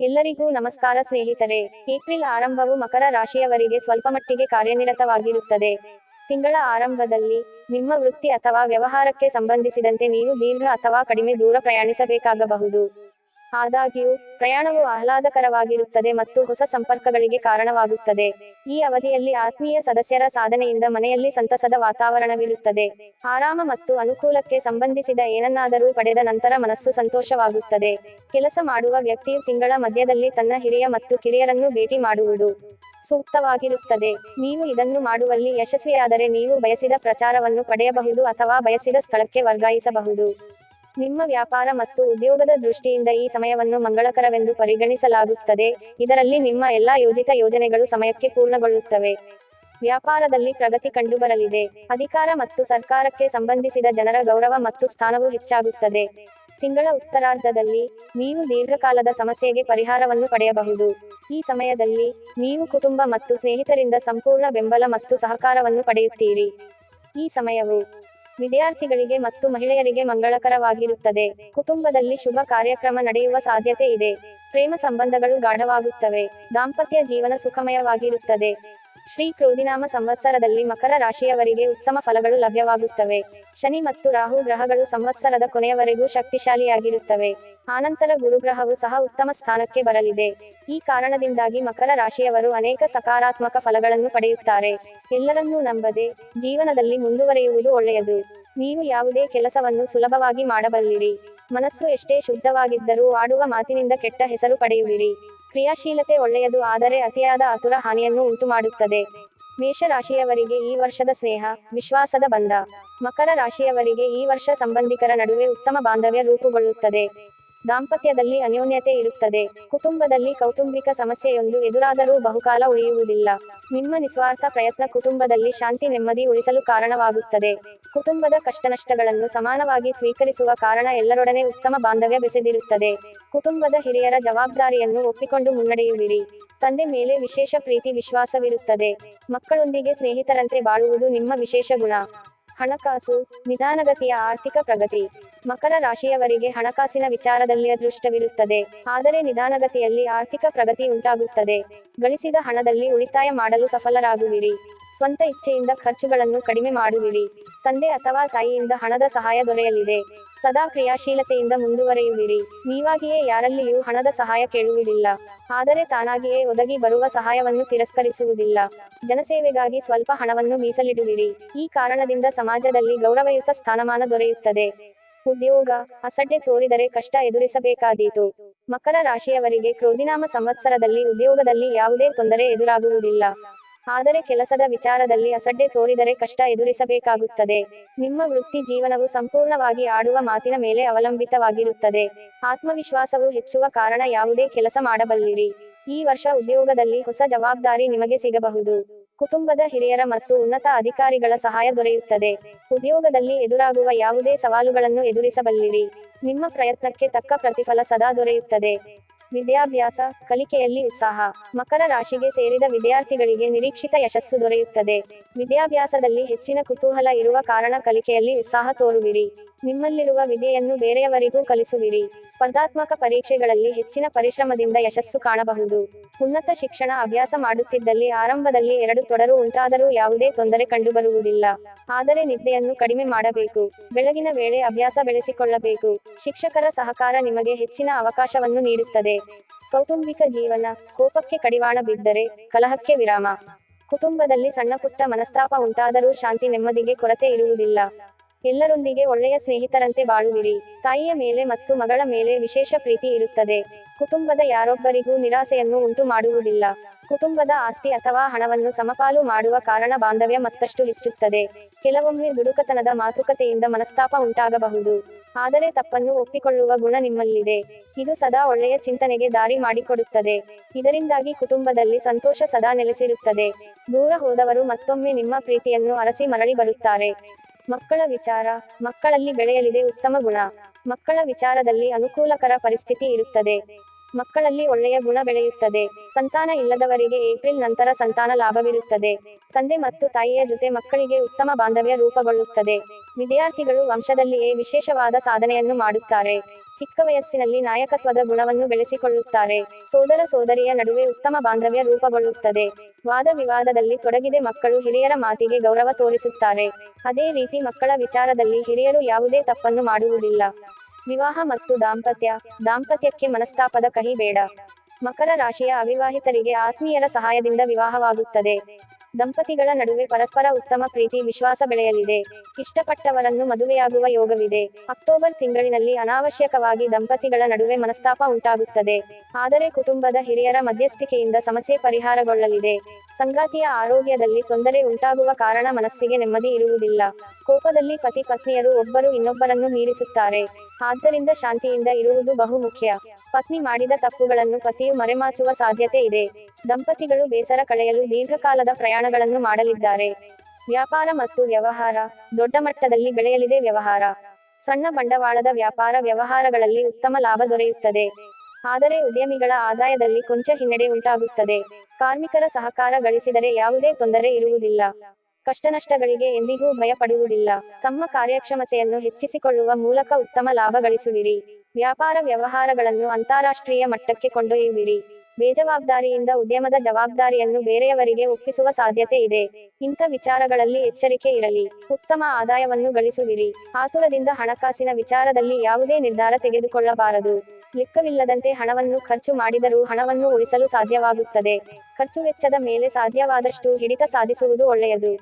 ಎಲ್ಲರಿಗೂ ನಮಸ್ಕಾರ ಸ್ನೇಹಿತರೆ. ಏಪ್ರಿಲ್ ಆರಂಭವು ಮಕರ ರಾಶಿಯವರಿಗೆ ಸ್ವಲ್ಪಮಟ್ಟಿಗೆ ಕಾರ್ಯನಿರತವಾಗಿರುತ್ತದೆ. ತಿಂಗಳ ಆರಂಭದಲ್ಲಿ ನಿಮ್ಮ ವೃತ್ತಿ ಅಥವಾ ವ್ಯವಹಾರಕ್ಕೆ ಸಂಬಂಧಿಸಿದಂತೆ ನೀವು ದೀರ್ಘ ಅಥವಾ ಕಡಿಮೆ ದೂರ ಪ್ರಯಾಣಿಸಬೇಕಾಗಬಹುದು. ಆದಾಗ್ಯೂ, ಪ್ರಯಾಣವು ಆಹ್ಲಾದಕರವಾಗಿರುತ್ತದೆ ಮತ್ತು ಹೊಸ ಸಂಪರ್ಕಗಳಿಗೆ ಕಾರಣವಾಗುತ್ತದೆ. ಈ ಅವಧಿಯಲ್ಲಿ ಆತ್ಮೀಯ ಸದಸ್ಯರ ಸಾಧನೆಯಿಂದ ಮನೆಯಲ್ಲಿ ಸಂತಸದ ವಾತಾವರಣವಿರುತ್ತದೆ. ಆರಾಮ ಮತ್ತು ಅನುಕೂಲಕ್ಕೆ ಸಂಬಂಧಿಸಿದ ಏನನ್ನಾದರೂ ಪಡೆದ ನಂತರ ಮನಸ್ಸು ಸಂತೋಷವಾಗುತ್ತದೆ. ಕೆಲಸ ಮಾಡುವ ವ್ಯಕ್ತಿಯು ತಿಂಗಳ ಮಧ್ಯದಲ್ಲಿ ತನ್ನ ಹಿರಿಯ ಮತ್ತು ಕಿರಿಯರನ್ನು ಭೇಟಿ ಮಾಡುವುದು ಸೂಕ್ತವಾಗಿರುತ್ತದೆ. ನೀವು ಇದನ್ನು ಮಾಡುವಲ್ಲಿ ಯಶಸ್ವಿಯಾದರೆ ನೀವು ಬಯಸಿದ ಪ್ರಚಾರವನ್ನು ಪಡೆಯಬಹುದು ಅಥವಾ ಬಯಸಿದ ಸ್ಥಳಕ್ಕೆ ವರ್ಗಾಯಿಸಬಹುದು. ನಿಮ್ಮ ವ್ಯಾಪಾರ ಮತ್ತು ಉದ್ಯೋಗದ ದೃಷ್ಟಿಯಿಂದ ಈ ಸಮಯವನ್ನು ಮಂಗಳಕರವೆಂದು ಪರಿಗಣಿಸಲಾಗುತ್ತದೆ. ಇದರಲ್ಲಿ ನಿಮ್ಮ ಎಲ್ಲಾ ಯೋಜಿತ ಯೋಜನೆಗಳು ಸಮಯಕ್ಕೆ ಪೂರ್ಣಗೊಳ್ಳುತ್ತವೆ. ವ್ಯಾಪಾರದಲ್ಲಿ ಪ್ರಗತಿ ಕಂಡುಬರಲಿದೆ. ಅಧಿಕಾರ ಮತ್ತು ಸರ್ಕಾರಕ್ಕೆ ಸಂಬಂಧಿಸಿದ ಜನರ ಗೌರವ ಮತ್ತು ಸ್ಥಾನವು ಹೆಚ್ಚಾಗುತ್ತದೆ. ತಿಂಗಳ ಉತ್ತರಾರ್ಧದಲ್ಲಿ ನೀವು ದೀರ್ಘಕಾಲದ ಸಮಸ್ಯೆಗೆ ಪರಿಹಾರವನ್ನು ಪಡೆಯಬಹುದು. ಈ ಸಮಯದಲ್ಲಿ ನೀವು ಕುಟುಂಬ ಮತ್ತು ಸ್ನೇಹಿತರಿಂದ ಸಂಪೂರ್ಣ ಬೆಂಬಲ ಮತ್ತು ಸಹಕಾರವನ್ನು ಪಡೆಯುತ್ತೀರಿ. ಈ ಸಮಯವು ವಿದ್ಯಾರ್ಥಿಗಳಿಗೆ ಮತ್ತು ಮಹಿಳೆಯರಿಗೆ ಮಂಗಳಕರವಾಗಿರುತ್ತದೆ. ಕುಟುಂಬದಲ್ಲಿ ಶುಭ ಕಾರ್ಯಕ್ರಮ ನಡೆಯುವ ಸಾಧ್ಯತೆ ಇದೆ. ಪ್ರೇಮ ಸಂಬಂಧಗಳು ಗಾಢವಾಗುತ್ತವೆ. ದಾಂಪತ್ಯ ಜೀವನ ಸುಖಮಯವಾಗಿರುತ್ತದೆ. ಶ್ರೀ ಕ್ರೋಧಿನಾಮ ಸಂವತ್ಸರದಲ್ಲಿ ಮಕರ ರಾಶಿಯವರಿಗೆ ಉತ್ತಮ ಫಲಗಳು ಲಭ್ಯವಾಗುತ್ತವೆ. ಶನಿ ಮತ್ತು ರಾಹು ಗ್ರಹಗಳು ಸಂವತ್ಸರದ ಕೊನೆಯವರೆಗೂ ಶಕ್ತಿಶಾಲಿಯಾಗಿರುತ್ತವೆ. ಆನಂತರ ಗುರುಗ್ರಹವು ಸಹ ಉತ್ತಮ ಸ್ಥಾನಕ್ಕೆ ಬರಲಿದೆ. ಈ ಕಾರಣದಿಂದಾಗಿ ಮಕರ ರಾಶಿಯವರು ಅನೇಕ ಸಕಾರಾತ್ಮಕ ಫಲಗಳನ್ನು ಪಡೆಯುತ್ತಾರೆ. ಎಲ್ಲರನ್ನೂ ನಂಬದೆ ಜೀವನದಲ್ಲಿ ಮುಂದುವರಿಯುವುದು ಒಳ್ಳೆಯದು. ನೀವು ಯಾವುದೇ ಕೆಲಸವನ್ನು ಸುಲಭವಾಗಿ ಮಾಡಬಲ್ಲಿರಿ. ಮನಸ್ಸು ಎಷ್ಟೇ ಶುದ್ಧವಾಗಿದ್ದರೂ ಆಡುವ ಮಾತಿನಿಂದ ಕೆಟ್ಟ ಹೆಸರು ಪಡೆಯುವಿರಿ. ಕ್ರಿಯಾಶೀಲತೆ ಒಳ್ಳೆಯದು, ಆದರೆ ಅತಿಯಾದ ಅತುರ ಹಾನಿಯನ್ನು ಉಂಟುಮಾಡುತ್ತದೆ. ಮೇಷರಾಶಿಯವರಿಗೆ ಈ ವರ್ಷದ ಸ್ನೇಹ, ವಿಶ್ವಾಸದ ಬಂಧ. ಮಕರ ರಾಶಿಯವರಿಗೆ ಈ ವರ್ಷ ಸಂಬಂಧಿಕರ ನಡುವೆ ಉತ್ತಮ ಬಾಂಧವ್ಯ ರೂಪುಗೊಳ್ಳುತ್ತದೆ. ದಾಂಪತ್ಯದಲ್ಲಿ ಅನ್ಯೋನ್ಯತೆ ಇರುತ್ತದೆ. ಕುಟುಂಬದಲ್ಲಿ ಕೌಟುಂಬಿಕ ಸಮಸ್ಯೆಯೊಂದು ಎದುರಾದರೂ ಬಹುಕಾಲ ಉಳಿಯುವುದಿಲ್ಲ. ನಿಮ್ಮ ನಿಸ್ವಾರ್ಥ ಪ್ರಯತ್ನ ಕುಟುಂಬದಲ್ಲಿ ಶಾಂತಿ ನೆಮ್ಮದಿ ಉಳಿಸಲು ಕಾರಣವಾಗುತ್ತದೆ. ಕುಟುಂಬದ ಕಷ್ಟನಷ್ಟಗಳನ್ನು ಸಮಾನವಾಗಿ ಸ್ವೀಕರಿಸುವ ಕಾರಣ ಎಲ್ಲರೊಡನೆ ಉತ್ತಮ ಬಾಂಧವ್ಯ ಬೆಸೆದಿರುತ್ತದೆ. ಕುಟುಂಬದ ಹಿರಿಯರ ಜವಾಬ್ದಾರಿಯನ್ನು ಒಪ್ಪಿಕೊಂಡು ಮುನ್ನಡೆಯುವಿರಿ. ತಂದೆ ಮೇಲೆ ವಿಶೇಷ ಪ್ರೀತಿ ವಿಶ್ವಾಸವಿರುತ್ತದೆ. ಮಕ್ಕಳೊಂದಿಗೆ ಸ್ನೇಹಿತರಂತೆ ಬಾಳುವುದು ನಿಮ್ಮ ವಿಶೇಷ ಗುಣ. ಹಣಕಾಸು, ನಿಧಾನಗತಿಯ ಆರ್ಥಿಕ ಪ್ರಗತಿ, ಮಕರ ರಾಶಿಯವರಿಗೆ ಹಣಕಾಸಿನ ವಿಚಾರದಲ್ಲಿ ಅದೃಷ್ಟವಿರುತ್ತದೆ. ಆದರೆ ನಿಧಾನಗತಿಯಲ್ಲಿ ಆರ್ಥಿಕ ಪ್ರಗತಿ ಉಂಟಾಗುತ್ತದೆ. ಗಳಿಸಿದ ಹಣದಲ್ಲಿ ಉಳಿತಾಯ ಮಾಡಲು ಸಫಲರಾಗುವಿರಿ. ಸ್ವಂತ ಇಚ್ಛೆಯಿಂದ ಖರ್ಚುಗಳನ್ನು ಕಡಿಮೆ ಮಾಡುವಿರಿ. ತಂದೆ ಅಥವಾ ತಾಯಿಯಿಂದ ಹಣದ ಸಹಾಯ ದೊರೆಯಲಿದೆ. ಸದಾ ಕ್ರಿಯಾಶೀಲತೆಯಿಂದ ಮುಂದುವರೆಯುವಿರಿ. ನೀವಾಗಿಯೇ ಯಾರಲ್ಲಿಯೂ ಹಣದ ಸಹಾಯ ಕೇಳುವುದಿಲ್ಲ. ಆದರೆ ತಾನಾಗಿಯೇ ಒದಗಿ ಬರುವ ಸಹಾಯವನ್ನು ತಿರಸ್ಕರಿಸುವುದಿಲ್ಲ. ಜನಸೇವೆಗಾಗಿ ಸ್ವಲ್ಪ ಹಣವನ್ನು ಮೀಸಲಿಡುವಿರಿ. ಈ ಕಾರಣದಿಂದ ಸಮಾಜದಲ್ಲಿ ಗೌರವಯುತ ಸ್ಥಾನಮಾನ ದೊರೆಯುತ್ತದೆ. ಉದ್ಯೋಗ, ಅಸಡ್ಡೆ ತೋರಿದರೆ ಕಷ್ಟ ಎದುರಿಸಬೇಕಾದೀತು. ಮಕರ ರಾಶಿಯವರಿಗೆ ಕ್ರೋಧಿನಾಮ ಸಂವತ್ಸರದಲ್ಲಿ, ಉದ್ಯೋಗದಲ್ಲಿ ಯಾವುದೇ ತೊಂದರೆ ಎದುರಾಗುವುದಿಲ್ಲ. ಆದರೆ ಕೆಲಸದ ವಿಚಾರದಲ್ಲಿ ಅಸಡ್ಡೆ ತೋರಿದರೆ ಕಷ್ಟ ಎದುರಿಸಬೇಕಾಗುತ್ತದೆ. ನಿಮ್ಮ ವೃತ್ತಿ ಜೀವನವು ಸಂಪೂರ್ಣವಾಗಿ ಆಡುವ ಮಾತಿನ ಮೇಲೆ ಅವಲಂಬಿತವಾಗಿರುತ್ತದೆ. ಆತ್ಮವಿಶ್ವಾಸವು ಹೆಚ್ಚುವ ಕಾರಣ ಯಾವುದೇ ಕೆಲಸ ಮಾಡಬಲ್ಲಿರಿ. ಈ ವರ್ಷ ಉದ್ಯೋಗದಲ್ಲಿ ಹೊಸ ಜವಾಬ್ದಾರಿ ನಿಮಗೆ ಸಿಗಬಹುದು. ಕುಟುಂಬದ ಹಿರಿಯರ ಮತ್ತು ಉನ್ನತ ಅಧಿಕಾರಿಗಳ ಸಹಾಯ ದೊರೆಯುತ್ತದೆ. ಉದ್ಯೋಗದಲ್ಲಿ ಎದುರಾಗುವ ಯಾವುದೇ ಸವಾಲುಗಳನ್ನು ಎದುರಿಸಬಲ್ಲಿರಿ. ನಿಮ್ಮ ಪ್ರಯತ್ನಕ್ಕೆ ತಕ್ಕ ಪ್ರತಿಫಲ ಸದಾ ದೊರೆಯುತ್ತದೆ. ವಿದ್ಯಾಭ್ಯಾಸ, ಕಲಿಕೆಯಲ್ಲಿ ಉತ್ಸಾಹ, ಮಕರ ರಾಶಿಗೆ ಸೇರಿದ ವಿದ್ಯಾರ್ಥಿಗಳಿಗೆ ನಿರೀಕ್ಷಿತ ಯಶಸ್ಸು ದೊರೆಯುತ್ತದೆ. ವಿದ್ಯಾಭ್ಯಾಸದಲ್ಲಿ ಹೆಚ್ಚಿನ ಕುತೂಹಲ ಇರುವ ಕಾರಣ ಕಲಿಕೆಯಲ್ಲಿ ಉತ್ಸಾಹ ತೋರುವಿರಿ. ನಿಮ್ಮಲ್ಲಿರುವ ವಿದ್ಯೆಯನ್ನು ಬೇರೆಯವರಿಗೂ ಕಲಿಸುವಿರಿ. ಸ್ಪರ್ಧಾತ್ಮಕ ಪರೀಕ್ಷೆಗಳಲ್ಲಿ ಹೆಚ್ಚಿನ ಪರಿಶ್ರಮದಿಂದ ಯಶಸ್ಸು ಕಾಣಬಹುದು. ಉನ್ನತ ಶಿಕ್ಷಣ ಅಭ್ಯಾಸ ಮಾಡುತ್ತಿದ್ದಲ್ಲಿ ಆರಂಭದಲ್ಲಿ ಎರಡು ತೊಡರು ಉಂಟಾದರೂ ಯಾವುದೇ ತೊಂದರೆ ಕಂಡುಬರುವುದಿಲ್ಲ. ಆದರೆ ನಿದ್ದೆಯನ್ನು ಕಡಿಮೆ ಮಾಡಬೇಕು. ಬೆಳಗಿನ ವೇಳೆ ಅಭ್ಯಾಸ ಬೆಳೆಸಿಕೊಳ್ಳಬೇಕು. ಶಿಕ್ಷಕರ ಸಹಕಾರ ನಿಮಗೆ ಹೆಚ್ಚಿನ ಅವಕಾಶವನ್ನು ನೀಡುತ್ತದೆ. ಕೌಟುಂಬಿಕ ಜೀವನ, ಕೋಪಕ್ಕೆ ಕಡಿವಾಣ ಬಿದ್ದರೆ ಕಲಹಕ್ಕೆ ವಿರಾಮ. ಕುಟುಂಬದಲ್ಲಿ ಸಣ್ಣಪುಟ್ಟ ಮನಸ್ತಾಪ ಉಂಟಾದರೂ ಶಾಂತಿ ನೆಮ್ಮದಿಗೆ ಕೊರತೆ ಇರುವುದಿಲ್ಲ. ಎಲ್ಲರೊಂದಿಗೆ ಒಳ್ಳೆಯ ಸ್ನೇಹಿತರಂತೆ ಬಾಳುವಿರಿ. ತಾಯಿಯ ಮೇಲೆ ಮತ್ತು ಮಗಳ ಮೇಲೆ ವಿಶೇಷ ಪ್ರೀತಿ ಇರುತ್ತದೆ. ಕುಟುಂಬದ ಯಾರೊಬ್ಬರಿಗೂ ನಿರಾಸೆಯನ್ನು ಉಂಟು ಮಾಡುವುದಿಲ್ಲ ಕುಟುಂಬದ ಆಸ್ತಿ ಅಥವಾ ಹಣವನ್ನು ಸಮಪಾಲು ಮಾಡುವ ಕಾರಣ ಬಾಂಧವ್ಯ ಮತ್ತಷ್ಟು ಹೆಚ್ಚುತ್ತದೆ. ಕೆಲವೊಮ್ಮೆ ದುಡುಕತನದ ಮಾತುಕತೆಯಿಂದ ಮನಸ್ತಾಪ ಉಂಟಾಗಬಹುದು. ಆದರೆ ತಪ್ಪನ್ನು ಒಪ್ಪಿಕೊಳ್ಳುವ ಗುಣ ನಿಮ್ಮಲ್ಲಿದೆ. ಇದು ಸದಾ ಒಳ್ಳೆಯ ಚಿಂತನೆಗೆ ದಾರಿ ಮಾಡಿಕೊಡುತ್ತದೆ. ಇದರಿಂದಾಗಿ ಕುಟುಂಬದಲ್ಲಿ ಸಂತೋಷ ಸದಾ ನೆಲೆಸಿರುತ್ತದೆ. ದೂರ ಹೋದವರು ಮತ್ತೊಮ್ಮೆ ನಿಮ್ಮ ಪ್ರೀತಿಯನ್ನು ಅರಸಿ ಮರಳಿ ಬರುತ್ತಾರೆ. ಮಕ್ಕಳ ವಿಚಾರ, ಮಕ್ಕಳಲ್ಲಿ ಬೆಳೆಯಲಿದೆ ಉತ್ತಮ ಗುಣ. ಮಕ್ಕಳ ವಿಚಾರದಲ್ಲಿ ಅನುಕೂಲಕರ ಪರಿಸ್ಥಿತಿ ಇರುತ್ತದೆ. ಮಕ್ಕಳಲ್ಲಿ ಒಳ್ಳೆಯ ಗುಣ ಬೆಳೆಯುತ್ತದೆ. ಸಂತಾನ ಇಲ್ಲದವರಿಗೆ ಏಪ್ರಿಲ್ ನಂತರ ಸಂತಾನ ಲಾಭವಿರುತ್ತದೆ. ತಂದೆ ಮತ್ತು ತಾಯಿಯ ಜೊತೆ ಮಕ್ಕಳಿಗೆ ಉತ್ತಮ ಬಾಂಧವ್ಯ ರೂಪುಗೊಳ್ಳುತ್ತದೆ. ವಿದ್ಯಾರ್ಥಿಗಳು ವಂಶದಲ್ಲಿಯೇ ವಿಶೇಷವಾದ ಸಾಧನೆಯನ್ನು ಮಾಡುತ್ತಾರೆ. ಚಿಕ್ಕ ವಯಸ್ಸಿನಲ್ಲಿ ನಾಯಕತ್ವದ ಗುಣವನ್ನು ಬೆಳೆಸಿಕೊಳ್ಳುತ್ತಾರೆ. ಸೋದರ ಸೋದರಿಯ ನಡುವೆ ಉತ್ತಮ ಬಾಂಧವ್ಯ ರೂಪುಗೊಳ್ಳುತ್ತದೆ. ವಾದ ವಿವಾದದಲ್ಲಿ ತೊಡಗಿದೆ ಮಕ್ಕಳು ಹಿರಿಯರ ಮಾತಿಗೆ ಗೌರವ ತೋರಿಸುತ್ತಾರೆ. ಅದೇ ರೀತಿ ಮಕ್ಕಳ ವಿಚಾರದಲ್ಲಿ ಹಿರಿಯರು ಯಾವುದೇ ತಪ್ಪನ್ನು ಮಾಡುವುದಿಲ್ಲ. ವಿವಾಹ ಮತ್ತು ದಾಂಪತ್ಯ, ದಾಂಪತ್ಯಕ್ಕೆ ಮನಸ್ತಾಪದ ಕಹಿ ಬೇಡ. ಮಕರ ರಾಶಿಯ ಅವಿವಾಹಿತರಿಗೆ ಆತ್ಮೀಯರ ಸಹಾಯದಿಂದ ವಿವಾಹವಾಗುತ್ತದೆ. ದಂಪತಿಗಳ ನಡುವೆ ಪರಸ್ಪರ ಉತ್ತಮ ಪ್ರೀತಿ, ವಿಶ್ವಾಸ ಬೆಳೆಯಲಿದೆ. ಇಷ್ಟಪಟ್ಟವರನ್ನು ಮದುವೆಯಾಗುವ ಯೋಗವಿದೆ. ಅಕ್ಟೋಬರ್ ತಿಂಗಳಿನಲ್ಲಿ ಅನಾವಶ್ಯಕವಾಗಿ ದಂಪತಿಗಳ ನಡುವೆ ಮನಸ್ತಾಪ ಉಂಟಾಗುತ್ತದೆ. ಆದರೆ ಕುಟುಂಬದ ಹಿರಿಯರ ಮಧ್ಯಸ್ಥಿಕೆಯಿಂದ ಸಮಸ್ಯೆ ಪರಿಹಾರಗೊಳ್ಳಲಿದೆ. ಸಂಗಾತಿಯ ಆರೋಗ್ಯದಲ್ಲಿ ತೊಂದರೆ ಉಂಟಾಗುವ ಕಾರಣ ಮನಸ್ಸಿಗೆ ನೆಮ್ಮದಿ ಇರುವುದಿಲ್ಲ. ಕೋಪದಲ್ಲಿ ಪತಿ ಪತ್ನಿಯರು ಒಬ್ಬರು ಇನ್ನೊಬ್ಬರನ್ನು ಮೀರಿಸುತ್ತಾರೆ. ಆದ್ದರಿಂದ ಶಾಂತಿಯಿಂದ ಇರುವುದು ಬಹುಮುಖ್ಯ. ಪತ್ನಿ ಮಾಡಿದ ತಪ್ಪುಗಳನ್ನು ಪತಿಯು ಮರೆಮಾಚುವ ಸಾಧ್ಯತೆ ಇದೆ. ದಂಪತಿಗಳು ಬೇಸರ ಕಳೆಯಲು ದೀರ್ಘಕಾಲದ ಪ್ರಯಾಣಗಳನ್ನು ಮಾಡಲಿದ್ದಾರೆ. ವ್ಯಾಪಾರ ಮತ್ತು ವ್ಯವಹಾರ, ದೊಡ್ಡ ಮಟ್ಟದಲ್ಲಿ ಬೆಳೆಯಲಿದೆ ವ್ಯವಹಾರ. ಸಣ್ಣ ಬಂಡವಾಳದ ವ್ಯಾಪಾರ ವ್ಯವಹಾರಗಳಲ್ಲಿ ಉತ್ತಮ ಲಾಭ ದೊರೆಯುತ್ತದೆ. ಆದರೆ ಉದ್ಯಮಿಗಳ ಆದಾಯದಲ್ಲಿ ಕೊಂಚ ಹಿನ್ನಡೆ ಉಂಟಾಗುತ್ತದೆ. ಕಾರ್ಮಿಕರ ಸಹಕಾರ ಗಳಿಸಿದರೆ ಯಾವುದೇ ತೊಂದರೆ ಇರುವುದಿಲ್ಲ. ಕಷ್ಟನಷ್ಟಗಳಿಗೆ ಎಂದಿಗೂ ಭಯಪಡುವುದಿಲ್ಲ. ತಮ್ಮ ಕಾರ್ಯಕ್ಷಮತೆಯನ್ನು ಹೆಚ್ಚಿಸಿಕೊಳ್ಳುವ ಮೂಲಕ ಉತ್ತಮ ಲಾಭ ಗಳಿಸುವಿರಿ. ವ್ಯಾಪಾರ ವ್ಯವಹಾರಗಳನ್ನು ಅಂತಾರಾಷ್ಟ್ರೀಯ ಮಟ್ಟಕ್ಕೆ ಕೊಂಡೊಯ್ಯುವಿರಿ. ಬೇಜವಾಬ್ದಾರಿಯಿಂದ ಉದ್ಯಮದ ಜವಾಬ್ದಾರಿಯನ್ನು ಬೇರೆಯವರಿಗೆ ಒಪ್ಪಿಸುವ ಸಾಧ್ಯತೆ ಇದೆ. ಇಂಥ ವಿಚಾರಗಳಲ್ಲಿ ಎಚ್ಚರಿಕೆ ಇರಲಿ. ಉತ್ತಮ ಆದಾಯವನ್ನು ಗಳಿಸುವಿರಿ. ಆತುರದಿಂದ ಹಣಕಾಸಿನ ವಿಚಾರದಲ್ಲಿ ಯಾವುದೇ ನಿರ್ಧಾರ ತೆಗೆದುಕೊಳ್ಳಬಾರದು. ಲೆಕ್ಕವಿಲ್ಲದಂತೆ ಹಣವನ್ನು ಖರ್ಚು ಮಾಡಿದರೂ ಹಣವನ್ನು ಉಳಿಸಲು ಸಾಧ್ಯವಾಗುತ್ತದೆ. ಖರ್ಚು ವೆಚ್ಚದ ಮೇಲೆ ಸಾಧ್ಯವಾದಷ್ಟು ಹಿಡಿತ ಸಾಧಿಸುವುದು ಒಳ್ಳೆಯದು.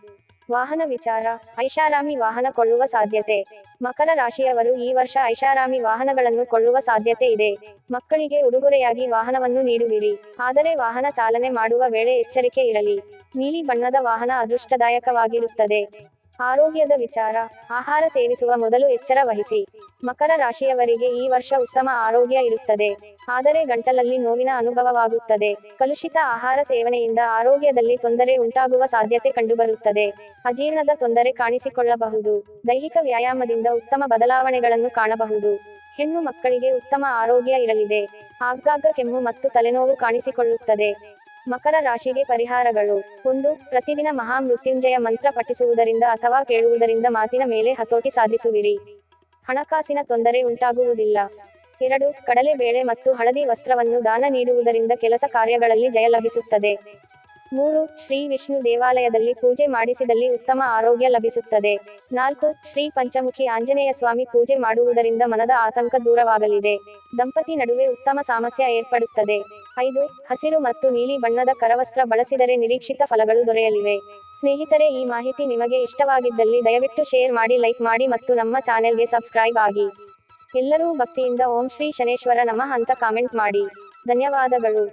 ವಾಹನ ವಿಚಾರ, ಐಷಾರಾಮಿ ವಾಹನ ಕೊಳ್ಳುವ ಸಾಧ್ಯತೆ. ಮಕರ ರಾಶಿಯವರು ಈ ವರ್ಷ ಐಷಾರಾಮಿ ವಾಹನಗಳನ್ನು ಕೊಳ್ಳುವ ಸಾಧ್ಯತೆ ಇದೆ. ಮಕ್ಕಳಿಗೆ ಉಡುಗೊರೆಯಾಗಿ ವಾಹನವನ್ನು ನೀಡುವಿರಿ. ಆದರೆ ವಾಹನ ಚಾಲನೆ ಮಾಡುವ ವೇಳೆ ಎಚ್ಚರಿಕೆ ಇರಲಿ. ನೀಲಿ ಬಣ್ಣದ ವಾಹನ ಅದೃಷ್ಟದಾಯಕವಾಗಿರುತ್ತದೆ. ಆರೋಗ್ಯದ ವಿಚಾರ, ಆಹಾರ ಸೇವಿಸುವ ಮೊದಲು ಎಚ್ಚರ ವಹಿಸಿ. ಮಕರ ರಾಶಿಯವರಿಗೆ ಈ ವರ್ಷ ಉತ್ತಮ ಆರೋಗ್ಯ ಇರುತ್ತದೆ. ಆದರೆ ಗಂಟಲಲ್ಲಿ ನೋವಿನ ಅನುಭವವಾಗುತ್ತದೆ. ಕಲುಷಿತ ಆಹಾರ ಸೇವನೆಯಿಂದ ಆರೋಗ್ಯದಲ್ಲಿ ತೊಂದರೆ ಉಂಟಾಗುವ ಸಾಧ್ಯತೆ ಕಂಡುಬರುತ್ತದೆ. ಅಜೀರ್ಣದ ತೊಂದರೆ ಕಾಣಿಸಿಕೊಳ್ಳಬಹುದು. ದೈಹಿಕ ವ್ಯಾಯಾಮದಿಂದ ಉತ್ತಮ ಬದಲಾವಣೆಗಳನ್ನು ಕಾಣಬಹುದು. ಹೆಣ್ಣು ಮಕ್ಕಳಿಗೆ ಉತ್ತಮ ಆರೋಗ್ಯ ಇರಲಿದೆ. ಆಗಾಗ ಕೆಮ್ಮು ಮತ್ತು ತಲೆನೋವು ಕಾಣಿಸಿಕೊಳ್ಳುತ್ತದೆ. ಮಕರ ರಾಶಿಗೆ ಪರಿಹಾರಗಳು. ಒಂದು, ಪ್ರತಿದಿನ ಮಹಾಮೃತ್ಯುಂಜಯ ಮಂತ್ರ ಪಠಿಸುವುದರಿಂದ ಅಥವಾ ಕೇಳುವುದರಿಂದ ಮಾತಿನ ಮೇಲೆ ಹತೋಟಿ ಸಾಧಿಸುವಿರಿ. ಹಣಕಾಸಿನ ತೊಂದರೆ ಉಂಟಾಗುವುದಿಲ್ಲ. ಎರಡು ಕಡಲೆಬೇಳೆ ಮತ್ತು ಹಳದಿ ವಸ್ತ್ರವನ್ನು ದಾನ ನೀಡುವುದರಿಂದ ಕೆಲಸ ಕಾರ್ಯಗಳಲ್ಲಿ ಜಯ ಲಭಿಸುತ್ತದೆ. ಮೂರು, ಶ್ರೀ ವಿಷ್ಣು ದೇವಾಲಯದಲ್ಲಿ ಪೂಜೆ ಮಾಡಿಸಿದಲ್ಲಿ ಉತ್ತಮ ಆರೋಗ್ಯ ಲಭಿಸುತ್ತದೆ. ನಾಲ್ಕು, ಶ್ರೀ ಪಂಚಮುಖಿ ಆಂಜನೇಯ ಸ್ವಾಮಿ ಪೂಜೆ ಮಾಡುವುದರಿಂದ ಮನದ ಆತಂಕ ದೂರವಾಗಲಿದೆ. ದಂಪತಿ ನಡುವೆ ಉತ್ತಮ ಸಾಮಸ್ಯ ಏರ್ಪಡುತ್ತದೆ. ಐದು ಹಸಿರು ಮತ್ತು ನೀಲಿ ಬಣ್ಣದ ಕರವಸ್ತ್ರ ಬಳಸಿದರೆ ನಿರೀಕ್ಷಿತ ಫಲಗಳು ದೊರೆಯಲಿವೆ. ಸ್ನೇಹಿತರೆ, ಈ ಮಾಹಿತಿ ನಿಮಗೆ ಇಷ್ಟವಾಗಿದ್ದಲ್ಲಿ ದಯವಿಟ್ಟು ಶೇರ್ ಮಾಡಿ, ಲೈಕ್ ಮಾಡಿ ಮತ್ತು ನಮ್ಮ ಚಾನೆಲ್ಗೆ ಸಬ್ಸ್ಕ್ರೈಬ್ ಆಗಿ. ಎಲ್ಲರೂ ಭಕ್ತಿಯಿಂದ ಓಂ ಶ್ರೀ ಶನೇಶ್ವರ ನಮಃ ಅಂತ ಕಾಮೆಂಟ್ ಮಾಡಿ. ಧನ್ಯವಾದಗಳು.